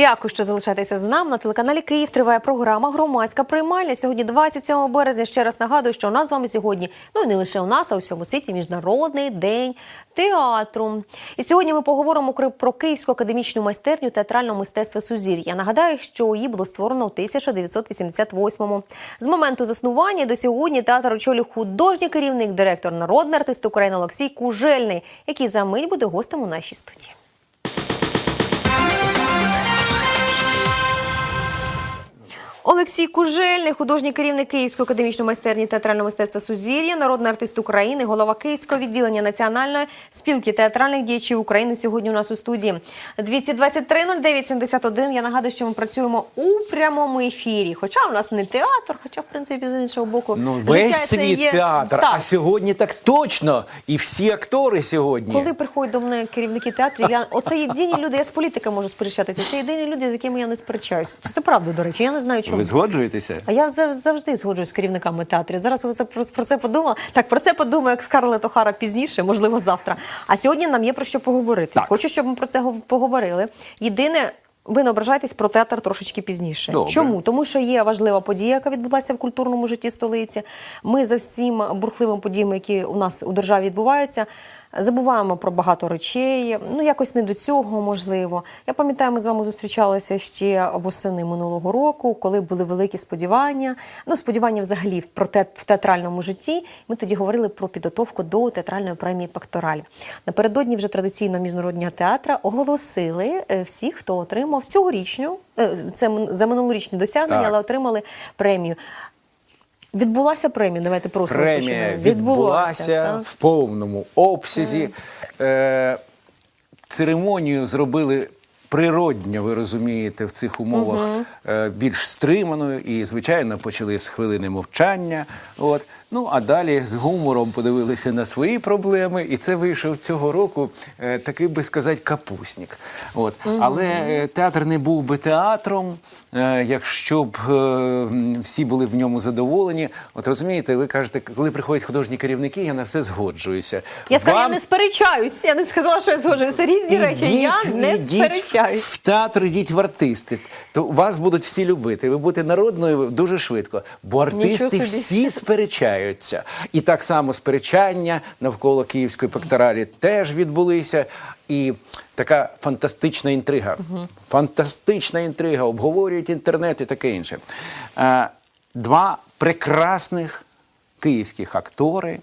Дякую, що залишаєтеся з нами на телеканалі Київ. Триває програма Громадська приймальня. Сьогодні 27 березня. Ще раз нагадую, що у нас з вами сьогодні, ну і не лише у нас, а у всьому світі міжнародний день театру. І сьогодні ми поговоримо про Київську академічну майстерню театрального мистецтва Сузір'я. Нагадаю, що її було створено у 1988-му. З моменту заснування до сьогодні театр очолює художній керівник, директор, народний артист України Олексій Кужельний, який за мить буде гостем у нашій студії. Олексій Кужельний, художній керівник Київської академічної майстерні театрального мистецтва Сузір'я, народний артист України, голова Київського відділення Національної спілки театральних діячів України. Сьогодні у нас у студії 223-09-71. Я нагадую, що ми працюємо у прямому ефірі. Хоча у нас не театр, хоча в принципі з іншого боку Ну, життя весь це світ є- театр, Так. а сьогодні так точно. І всі актори сьогодні. Коли приходять до мене керівники театрів, я оце єдині люди. Я з політика можу сперечатися. Це єдині люди, з якими я не сперечаюся. Це правда, до речі. Я не знаю, чому. Ви згоджуєтеся? А я зав- завжди згоджуюсь з керівниками театрів. Зараз ви це про, про це подумала. Так, про це подумаю, як Скарлет Охара пізніше, можливо, завтра. А сьогодні нам є про що поговорити. Так. Хочу, щоб ми про це поговорили. Єдине. Ви не ображайтесь про театр трошечки пізніше. Добре. Чому? Тому що є важлива подія, яка відбулася в культурному житті столиці. Ми за всім бурхливими подіями, які у нас у державі відбуваються, забуваємо про багато речей. Ну якось не до цього можливо. Я пам'ятаю, ми з вами зустрічалися ще восени минулого року, коли були великі сподівання. Ну, сподівання взагалі про те в театральному житті. Ми тоді говорили про підготовку до театральної премії Пактораль. Напередодні вже традиційно міжнародного театра оголосили е, всіх, хто отримав цьогорічну, е, це за минулорічні досягнення, Так. але отримали премію. Відбулася премія. Давайте просто Премія відбулася так. в повному обсязі. Е, церемонію зробили природньо, ви розумієте, в цих умовах е, більш стриманою. І, звичайно, почали з хвилини мовчання. От. Ну, а далі з гумором подивилися на свої проблеми, і це вийшов цього року е, такий, би сказати, капусник. От. Але е, театр не був би театром, якщо б е, всі були в ньому задоволені. От розумієте, ви кажете, коли приходять художні керівники, я на все згоджуюся. Я сказала, я не сперечаюсь. Я не сказала, що я згоджуюся. Різні речі. Я не ідіть сперечаюсь. В театр йдіть в артисти. То вас будуть всі любити. Ви будете народною дуже швидко. Бо артисти всі сперечаються. І так само сперечання навколо Київської пекторалі теж відбулися. І така фантастична інтрига. Фантастична інтрига. Обговорюють інтернет і таке інше. Е, Два прекрасних київських актори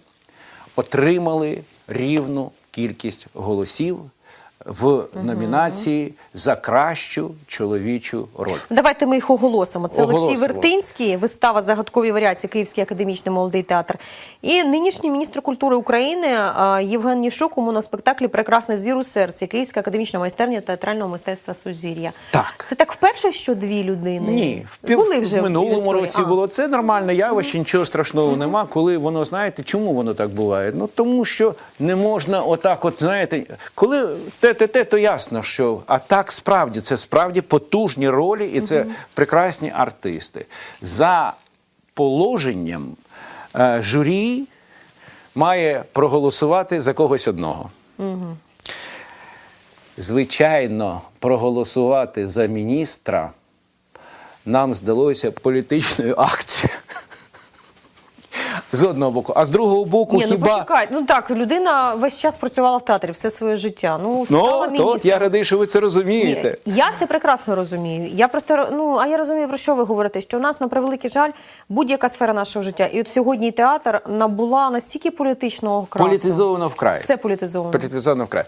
отримали рівну кількість голосів в номінації за кращу чоловічу роль. Давайте ми їх оголосимо. Це Олексій Вертинський, вистава загадкові варіації Київський академічний молодий театр. І нинішній міністр культури України а, Євген Ніщук у моноспектаклі Прекрасний звір у серці Київська академічна майстерня театрального мистецтва Сузір'я. Так. Це так вперше, що дві людини Ні, в, пів- були вже в минулому історії? році А. було це нормальне явище, нічого страшного нема. Коли воно знаєте, чому воно так буває? Ну тому що не можна отак, от знаєте, коли те, те, то ясно, що а так справді це справді потужні ролі, і це прекрасні артисти. За положенням е, журі має проголосувати за когось одного. Звичайно, проголосувати за міністра нам здалося політичною акцією. З одного боку. А з другого боку, Ні, ну хіба. почекай. Ну так, людина весь час працювала в театрі все своє життя. Ну, Ну, стала то міністром. от я радий, що ви це розумієте. Ні, я це прекрасно розумію. Я просто ну а я розумію про що ви говорите. Що у нас на превеликий жаль будь-яка сфера нашого життя, і от сьогодні театр набула настільки політичного красу. Політизовано вкрай. Все політизовано. Політизовано вкрай.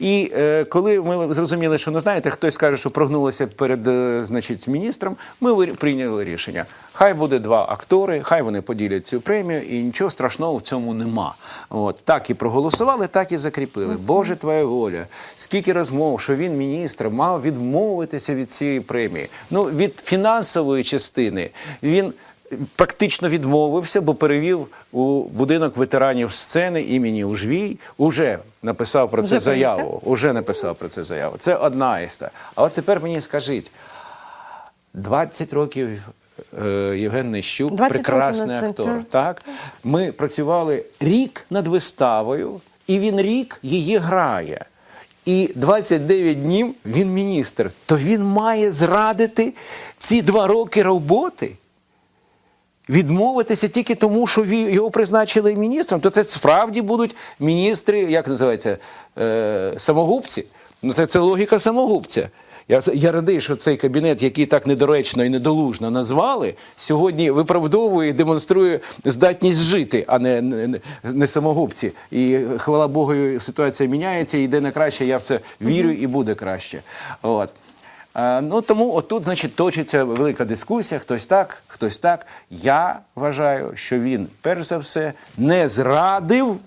І е, коли ми зрозуміли, що ну знаєте, хтось каже, що прогнулося перед е, значить, міністром, ми прийняли рішення. Хай буде два актори, хай вони поділять цю премію, і нічого страшного в цьому нема. От так і проголосували, так і закріпили. Боже твоя воля. Скільки розмов, що він міністр мав відмовитися від цієї премії. Ну від фінансової частини він. Практично відмовився, бо перевів у будинок ветеранів сцени імені Ужвій. Уже написав про це Вже заяву. Уже написав про це заяву. Це одна іста. А от тепер мені скажіть: 20 років е, Євген Нищук, 20 років прекрасний актор. так. Так? Ми працювали рік над виставою, і він рік її грає. і 29 днів він міністр, то він має зрадити ці два роки роботи. Відмовитися тільки тому, що його призначили міністром, то це справді будуть міністри, як називається, е, самогубці. Ну, це, це логіка самогубця. Я, я радий, що цей кабінет, який так недоречно і недолужно назвали, сьогодні виправдовує і демонструє здатність жити, а не, не, не- не самогубці. І хвала Богу, ситуація міняється, і йде на краще. Я в це вірю і буде краще. От. А, ну тому отут, значить, точиться велика дискусія. Хтось так, хтось так. Я вважаю, що він, перш за все, не зрадив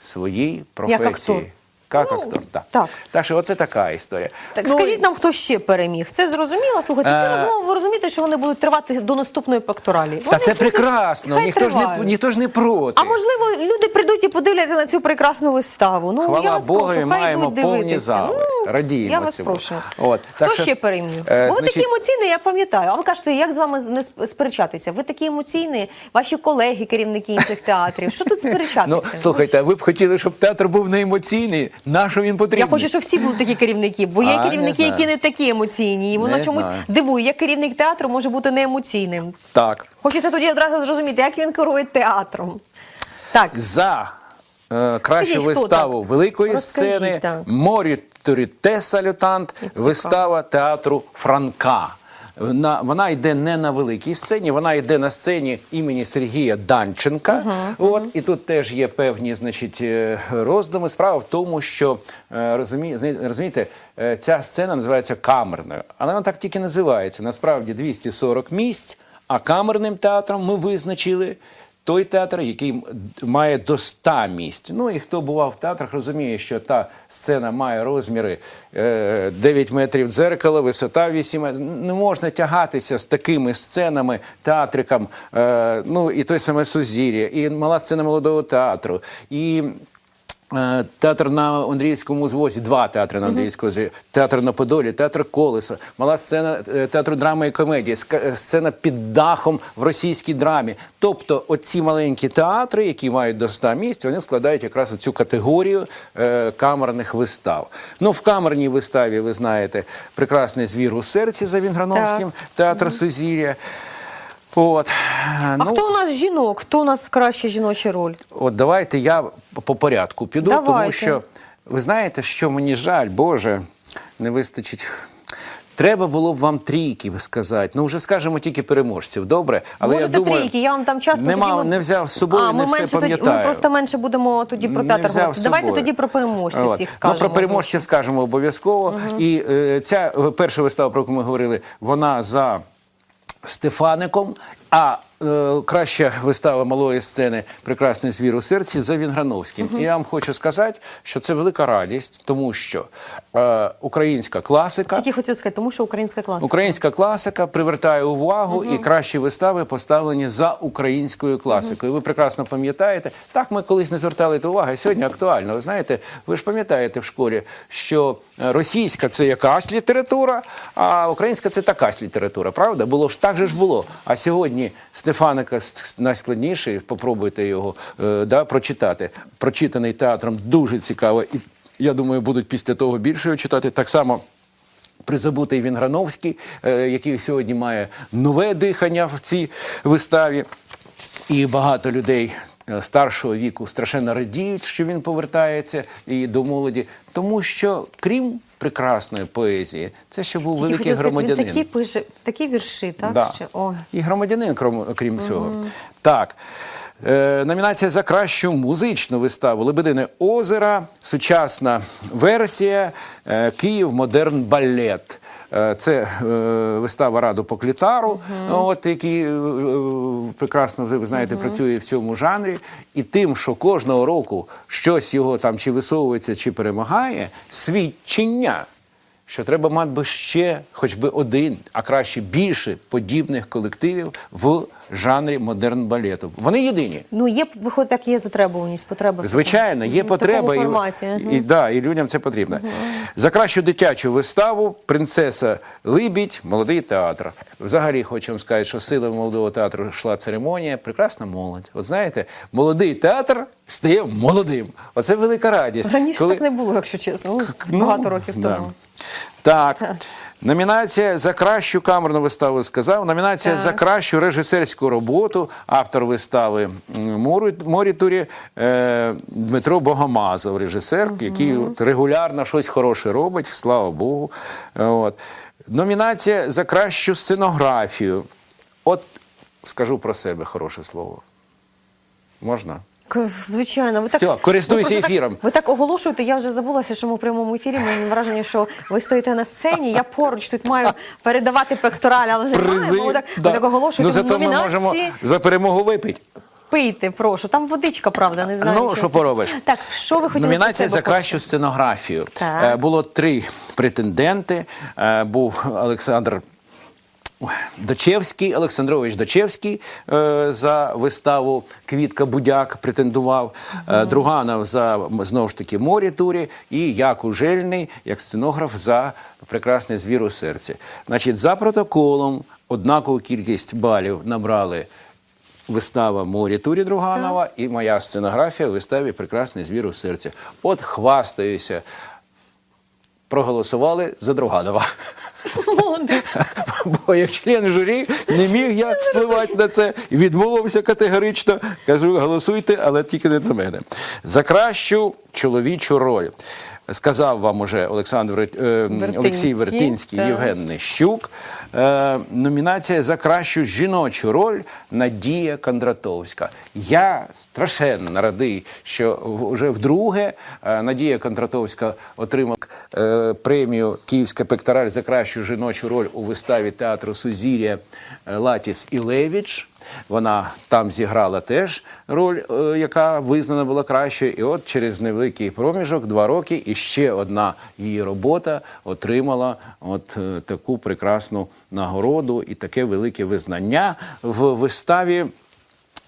своїй професії. актор. Як Ну, актор, так. так. так що оце така історія. Так Ну, скажіть нам, хто ще переміг? Це зрозуміло? Слухайте, ці Е, розмови, ви розумієте, що вони будуть тривати до наступної пекторалі. Та це прекрасно. Ніхто ж, не, ніхто ж не проти. А можливо, люди прийдуть і подивляться на цю прекрасну виставу. Ну я Хвала вас Богу, прошу, і хай маємо повні дивитися. зали. Ну, Радіємо Я вас цьому. прошу. От, Хто що, ще переміг? е, ви значить- такі емоційні, я пам'ятаю. А ви кажете, як з вами не сп- сперечатися? Ви такі емоційні, ваші колеги, керівники інших театрів. Що тут сперечатися? Ну, слухайте, ви б хотіли, щоб театр був не емоційний. На що він потрібен? Я хочу, щоб всі були такі керівники, бо є А, керівники, знаю. які не такі емоційні. І воно Не чомусь знаю. дивує. Як керівник театру може бути не емоційним. Так. Хочеться тоді одразу зрозуміти, як він керує театром. Так, за е, кращу Скажіть, виставу так? великої Розкажіть, сцени так. Морі Туріте Салютант, вистава театру Франка. На, вона йде не на великій сцені, вона йде на сцені імені Сергія Данченка. От, і тут теж є певні значить, е, роздуми. Справа в тому, що е, розумі, розумієте, е, ця сцена називається камерною. Але вона так тільки називається. Насправді 240 місць, а камерним театром ми визначили той театр, який має до 100 місць. Ну і хто бував в театрах, розуміє, що та сцена має розміри е, 9 метрів дзеркала, висота 8 метрів. Не можна тягатися з такими сценами, театрикам, е, ну і той саме Сузір'я, і мала сцена молодого театру. І Е, Театр на Андріївському звозі, два театри на Андріївському звозі, театр на Подолі, театр Колеса, мала сцена е, театру драми і комедії, е, сцена під дахом в російській драмі. Тобто, оці маленькі театри, які мають до 100 місць, вони складають якраз цю категорію е, камерних вистав. Ну, в камерній виставі, ви знаєте, прекрасний звір у серці за Вінграновським, театр Сузір'я. От. а Ну, хто у нас жінок? Хто у нас краща жіноча роль? От давайте я по порядку піду, тому що ви знаєте, що мені жаль, Боже, не вистачить. Треба було б вам трійки сказати. Ну, вже скажемо тільки переможців, добре? Але Можете я думаю, трійки, я вам там часто нема, тоді не взяв з собою, а, не ми все менше тоді. Ми просто менше будемо тоді про театр говорити. Давайте тоді про переможців От. всіх скажемо. Ну, про переможців скажемо обов'язково. І е, ця е, перша вистава, про яку ми говорили, вона за Стефаником. А краща вистава малої сцени Прекрасний звір у серці за Вінграновським. І я вам хочу сказати, що це велика радість, тому що е, українська класика. Тільки хотів сказати, тому що українська класика. Українська класика привертає увагу, і кращі вистави поставлені за українською класикою. Ви прекрасно пам'ятаєте. Так ми колись не звертали до уваги. Сьогодні актуально. Ви знаєте, ви ж пам'ятаєте в школі, що е, російська це якась література, а українська це такась література. Правда? Було ж так же ж було. А сьогодні Стефаника найскладніший. Попробуйте його е, да, прочитати. Прочитаний театром дуже цікаво. І я думаю, будуть після того більше його читати. Так само. Призабутий Вінграновський, е, який сьогодні має нове дихання в цій виставі. І багато людей е, старшого віку страшенно радіють, що він повертається і до молоді, тому що крім прекрасної поезії, це ще був Тільки великий хотів сказати, громадянин. Він такі пише, такі вірші, так? Да. Ще? О. І громадянин, крім, крім цього. Так. Е, номінація за кращу музичну виставу Лебедине озера, сучасна версія е, Київ Модерн Балет. Е, Це е, вистава Раду Поклітару, от, який е, прекрасно ви знаєте, працює в цьому жанрі. І тим, що кожного року щось його там чи висовується, чи перемагає, свідчення що треба мати би ще хоч би один, а краще більше подібних колективів в жанрі модерн балету. Вони єдині. Ну, є, виходить, так є затребуваність, потреба. Звичайно, є в потреба такому і, форматі. ага. і, да, і людям це потрібно. За кращу дитячу виставу Принцеса Либідь, молодий театр. Взагалі хочу вам сказати, що силами молодого театру йшла церемонія. Прекрасна молодь. От знаєте, молодий театр стає молодим. Оце велика радість. Раніше Коли- так не було, якщо чесно. Ну, Ну, багато років да. тому. Так. Номінація за кращу камерну виставу сказав. Номінація Так. за кращу режисерську роботу. Автор вистави Морітурі е, Дмитро Богомазов, режисер, який от регулярно щось хороше робить, слава Богу. От. Номінація за кращу сценографію. От скажу про себе хороше слово. Можна? Звичайно, ви так Всьо, користуйся ви ефіром. Так, ви так оголошуєте. Я вже забулася, що ми в прямому ефірі. Мені враження, що ви стоїте на сцені. Я поруч тут маю передавати пектораль, але не Призи. маю. Ви так, да. ви так оголошуєте ну, зато ми можемо за перемогу випити. Пийте, прошу. Там водичка, правда, не знаю. Ну, що поробиш? Так, що ви хотіли Номінація за кращу сценографію. Так. Е, Було три претенденти. Е, Був Олександр. Дочевський, Олександрович Дочевський е, за виставу Квітка Будяк претендував, е, Друганов за знову ж таки морі турі, і Яку Жельний як сценограф за прекрасне звір у серці. Значить, за протоколом однакову кількість балів набрали вистава Морі Турі Друганова і моя сценографія в виставі Прекрасний звір у серці. От хвастаюся. Проголосували за Друганова. Бо як член журі не міг я впливати на це і відмовився категорично. Кажу, голосуйте, але тільки не за мене. За кращу чоловічу роль. Сказав вам уже Олександр е, Вертинський, Олексій Вертинський, так. Євген Нещук. Е, номінація за кращу жіночу роль Надія Кондратовська. Я страшенно радий, що вже вдруге е, Надія Кондратовська отримала премію Київська пектораль за кращу жіночу роль у виставі театру Сузір'я Латіс Ілевіч. Вона там зіграла теж роль, е, яка визнана була кращою. І от через невеликий проміжок, два роки, і ще одна її робота отримала от е, таку прекрасну нагороду і таке велике визнання в виставі.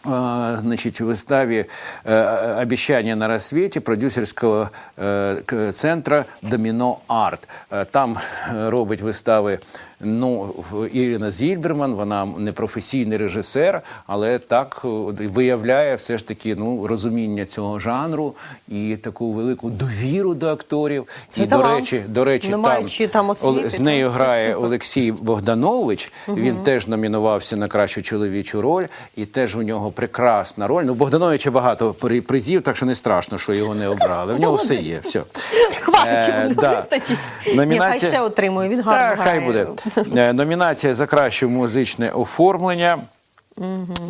Э, значит, в виставі э, «Обещание на рассвете» продюсерського э, к- центра «Доміно Арт». Е, Там е, робить вистави ну, Ірина Зільберман, вона не професійний режисер, але так е, виявляє все ж таки ну, розуміння цього жанру і таку велику довіру до акторів. Це і, до речі, до речі, Не там, маючи там Ол- освіти, з нею грає. Олексій Богданович. Він теж номінувався на кращу чоловічу роль, і теж у нього прекрасна роль. Ну, Богдановича багато при- призів, так що не страшно, що його не обрали. В нього все є. Все. Хватить, Е, да. вистачить. Ні, хай ще отримує, він гарно Так, хай буде. Е, Номінація за краще музичне оформлення.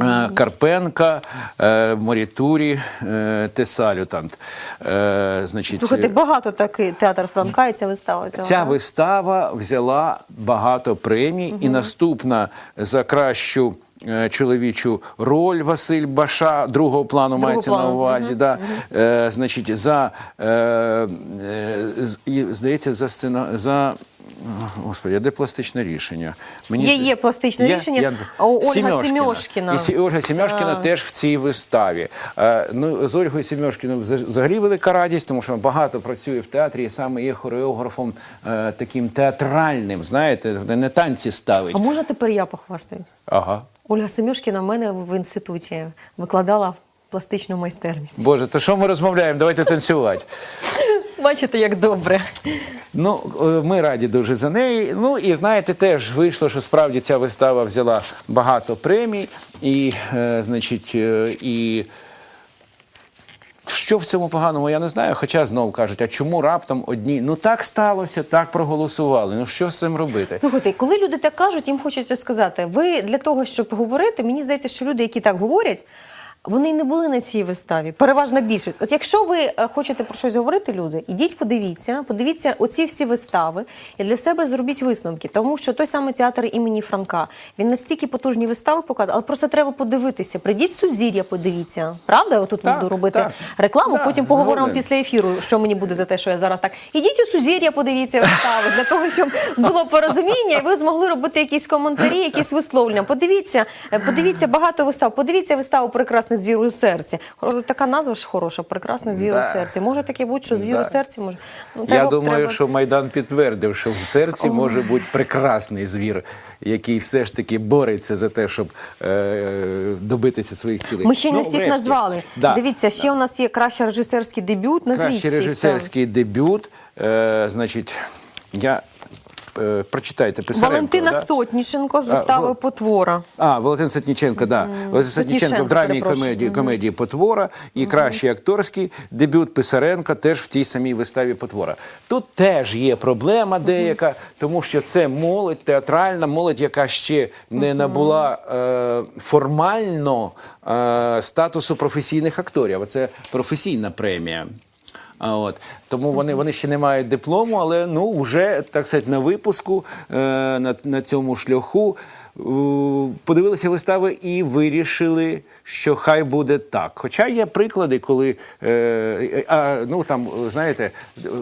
Е, Карпенка, е, Морітурі, Тесалютант. Значить, Слухайте, багато такий театр Франка і ця вистава. цього, Ця вистава взяла багато премій, і наступна за кращу. Чоловічу роль Василь Баша другого плану мається на увазі. Да. Е, значить, за е, е, здається, за сцена за господи, а де пластичне рішення? Є- є пластичне рішення. А Ольга Сімьошкіна. І Ольга Сімьошкіна теж в цій виставі. Е, ну, з Ольгою Сімьошкіною взагалі велика радість, тому що вона багато працює в театрі і саме є хореографом е, таким театральним, знаєте, не танці ставить. А можна тепер я похвастаюсь? Ага. Ольга Семюшкіна в мене в інституті викладала пластичну майстерність. Боже, то що ми розмовляємо? Давайте танцювати. Бачите, як добре. Ну, е, ми раді дуже за неї. Ну і знаєте, теж вийшло, що справді ця вистава взяла багато премій, і, е, значить, е, і. Що в цьому поганому, я не знаю. Хоча знову кажуть, а чому раптом одні? Ну так сталося, так проголосували. Ну що з цим робити? Слухайте, коли люди так кажуть, їм хочеться сказати, ви для того, щоб говорити, мені здається, що люди, які так говорять, Вони не були на цій виставі. Переважна більшість. От якщо ви е, хочете про щось говорити, люди, ідіть, подивіться, подивіться оці всі вистави і для себе зробіть висновки. Тому що той самий театр імені Франка він настільки потужні вистави показує, але просто треба подивитися. Прийдіть сузір'я, подивіться. Правда? Отут Так, буду робити так. рекламу. Так, потім поговоримо після ефіру, що мені буде за те, що я зараз так. Ідіть у сузір'я, подивіться вистави для того, щоб було порозуміння, і ви змогли робити якісь коментарі, якісь висловлення. Подивіться, е, подивіться багато вистав. Подивіться виставу Прекрасний звір у серці. Така назва ж хороша, прекрасний звір Да. у серці. Може таке бути, що звір Да. у серці може. Ну, Я думаю, треба- що Майдан підтвердив, що в серці може бути прекрасний звір, який все ж таки бореться за те, щоб е, добитися своїх цілей. Ми ще не Ну, всіх врешті. назвали. Да. Дивіться, ще у нас є кращий режисерський дебют. Назвіть Кращий режисерський дебют. Е, значить, я прочитайте так. Писаренко. Валентина да? Сотніченко з А, виставою во- Потвора. А, Валентин Сотніченко, да. Валентин Сотніченко в драмі комедії, комедії Потвора і кращий акторський дебют Писаренка теж в тій самій виставі Потвора. Тут теж є проблема деяка, тому що це молодь, театральна молодь, яка ще не набула е, формально е, статусу професійних акторів. Це професійна премія. А от тому вони, вони ще не мають диплому, але ну вже так сказати, на випуску е, на, на цьому шляху подивилися вистави і вирішили, що хай буде так. Хоча є приклади, коли е, а, ну там знаєте,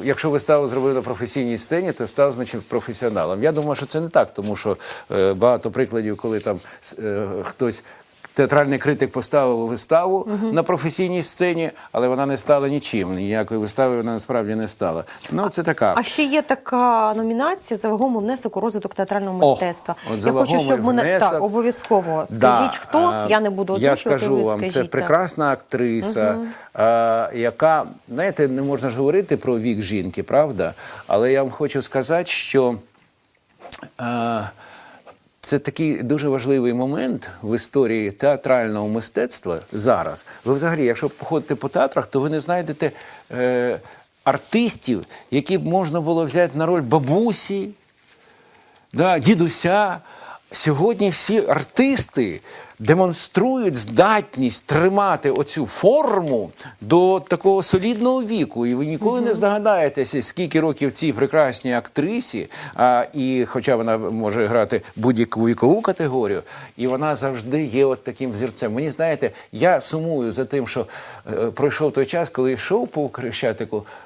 якщо виставу зробили на професійній сцені, то став значить професіоналом. Я думаю, що це не так, тому що е, багато прикладів, коли там е, хтось. Театральний критик поставив виставу на професійній сцені, але вона не стала нічим. Ніякої вистави вона насправді не стала. Ну, це така. А ще є така номінація за вагомий внесок у розвиток театрального О, мистецтва. от за я хочу, щоб мене внесок. так обов'язково. Да, Скажіть, хто я не буду озвучувати. Я скажу ви вам, скажіть, це так. прекрасна актриса, а, яка, знаєте, не можна ж говорити про вік жінки, правда? Але я вам хочу сказати, що. А, це такий дуже важливий момент в історії театрального мистецтва зараз. Ви взагалі, якщо походите по театрах, то ви не знайдете е, артистів, які б можна було взяти на роль бабусі, да, дідуся. Сьогодні всі артисти демонструють здатність тримати оцю форму до такого солідного віку. І ви ніколи не здогадаєтеся, скільки років цій прекрасній актрисі, а, і хоча вона може грати будь-яку вікову категорію, і вона завжди є от таким взірцем. Мені знаєте, я сумую за тим, що е, пройшов той час, коли йшов по Хрещатику, е,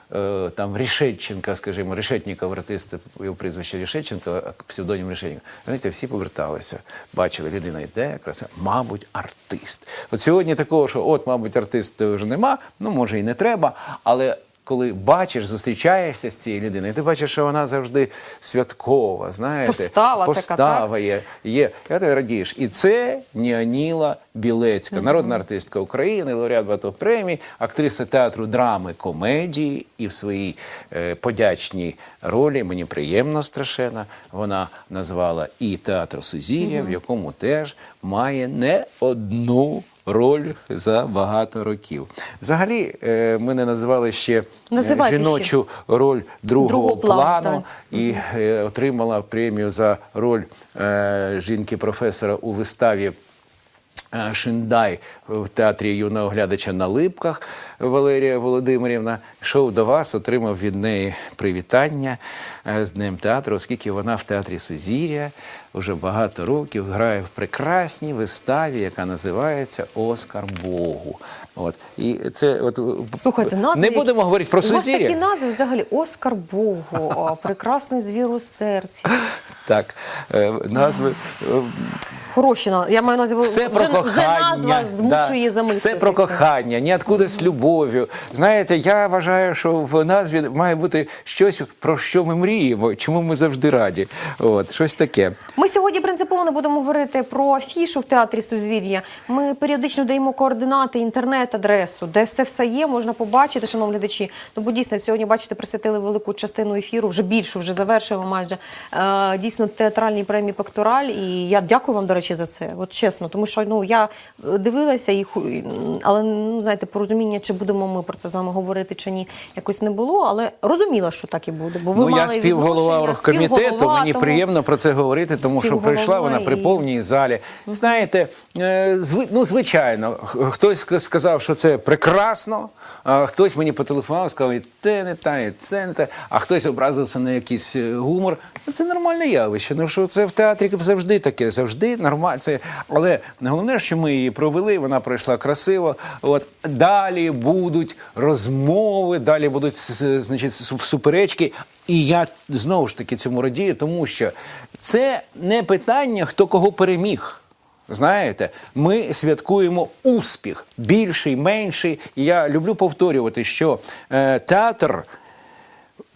там Рішетченка, скажімо, Решетніков, артист, його прізвище Рішетченко, псевдонім Решетніков. Знаєте, всі поверталися, бачили, людина йде, краса, мабуть, артист. От сьогодні такого, що от, мабуть, артист вже нема, ну може і не треба, але. Коли бачиш, зустрічаєшся з цією людиною, ти бачиш, що вона завжди святкова, знаєте, Постава така, постава є, є. Я ти радієш. І це Ніаніла Білецька, народна артистка України, лауреат багатьох премій, актриса театру драми, комедії і в своїй е, подячній ролі мені приємно страшенно. Вона назвала і театр Сузір'я, в якому теж має не одну. Роль за багато років. Взагалі, е, ми не називали ще Називайте жіночу ще. роль другого, Другого плану, плану і е, отримала премію за роль е, жінки-професора у виставі. Е, Шиндай в театрі юного глядача на Липках Валерія Володимирівна йшов до вас, отримав від неї привітання е, з Днем театру, оскільки вона в театрі Сузір'я вже багато років грає в прекрасній виставі, яка називається Оскар Богу. От і це от Слухайте, назви. не будемо говорити про У вас такі Сузір'я. назви взагалі Оскар Богу, прекрасний звір у серці. Так, е, назви Хороші назви. Я маю на увазі, все вже, про вже назва змушує да, замислитися. Все про кохання, ніоткуди з любов'ю. Знаєте, я вважаю, що в назві має бути щось, про що ми мріємо, чому ми завжди раді. От, щось таке. Ми сьогодні принципово не будемо говорити про афішу в театрі Сузір'я. Ми періодично даємо координати, інтернет-адресу, де все все є, можна побачити, шановні глядачі. Ну, бо дійсно сьогодні, бачите, присвятили велику частину ефіру, вже більшу, вже завершуємо майже. Е, дійсно, театральній премії Пектораль. І я дякую вам, до речі, очі за це. От чесно, тому що ну я е, дивилася їх, але ну знаєте, порозуміння, чи будемо ми про це з вами говорити чи ні, якось не було. Але розуміла, що так і буде. Бо ви Ну, я співголова оргкомітету, мені тому- приємно про це говорити, тому що прийшла вона при повній залі. Знаєте, е, ну, звичайно, хтось сказав, що це прекрасно, а хтось мені потелефонував, сказав, і те не та, і це не те, а хтось образився на якийсь е, гумор. Це нормальне явище. Ну що це в театрі завжди таке, завжди нормально. Це... Але головне, що ми її провели, вона пройшла красиво. От далі будуть розмови, далі будуть значить, суперечки. І я знову ж таки цьому радію, тому що це не питання, хто кого переміг. Знаєте, ми святкуємо успіх, більший, менший. Я люблю повторювати, що е, театр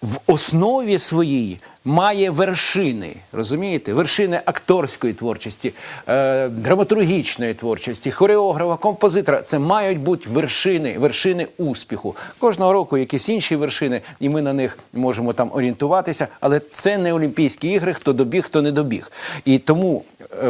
в основі своїй має вершини, розумієте? Вершини акторської творчості, е, драматургічної творчості, хореографа, композитора. Це мають бути вершини, вершини успіху. Кожного року якісь інші вершини, і ми на них можемо там орієнтуватися, але це не Олімпійські ігри, хто добіг, хто не добіг. І тому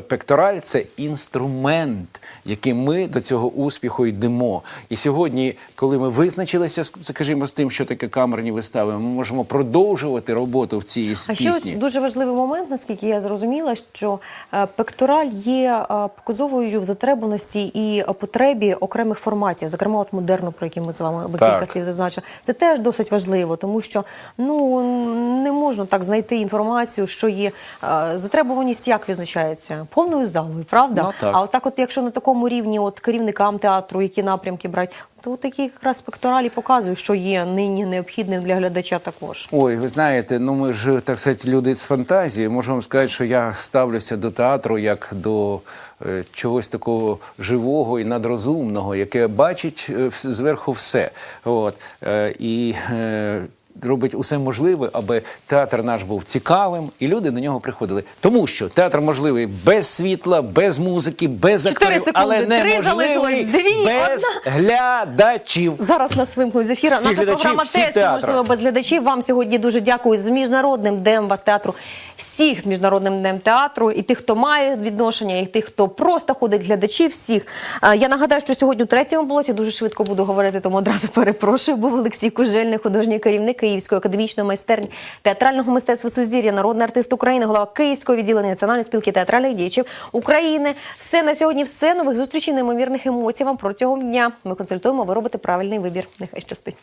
пектораль це інструмент, яким ми до цього успіху йдемо. І сьогодні, коли ми визначилися, скажімо, з тим, що таке камерні вистави, ми можемо продовжувати роботу в цій А ще ось пісні. дуже важливий момент, наскільки я зрозуміла, що е, пектораль є е, показовою в затребуваності і е, потребі окремих форматів, зокрема от модерну, про який ми з вами кілька слів зазначили. Це теж досить важливо, тому що ну можна так знайти інформацію, що є е, затребуваність, як визначається повною залою, правда? Ну, так. А отак, от якщо на такому рівні, от керівникам театру, які напрямки брати, то такі якраз пекторалі показують, що є нині необхідним для глядача також. Ой, ви знаєте, ну ми ж так сказати, люди з фантазії. Можу вам сказати, що я ставлюся до театру як до е, чогось такого живого і надрозумного, яке бачить е, зверху все. От е, і е, робить усе можливе, аби театр наш був цікавим, і люди до нього приходили. Тому що театр можливий без світла, без музики, без Чотири акторів, секунди, але три неможливий залишилось, дві, без глядачів. Зараз нас вимкнуть з ефіра. Всі Наша глядачі, програма всі теж театри. без глядачів. Вам сьогодні дуже дякую з міжнародним днем вас театру. Всіх з міжнародним днем театру, і тих, хто має відношення, і тих, хто просто ходить глядачів. Всіх я нагадаю, що сьогодні у третьому блоці дуже швидко буду говорити, тому одразу перепрошую. Був Олексій Кужельний, художній керівник Київської академічної майстерні театрального мистецтва Сузір'я, народний артист України, голова Київського відділення національної спілки театральних діячів України. Все на сьогодні, все нових зустрічей, неймовірних емоцій вам протягом дня. Ми консультуємо, ви робите правильний вибір. Нехай щастить.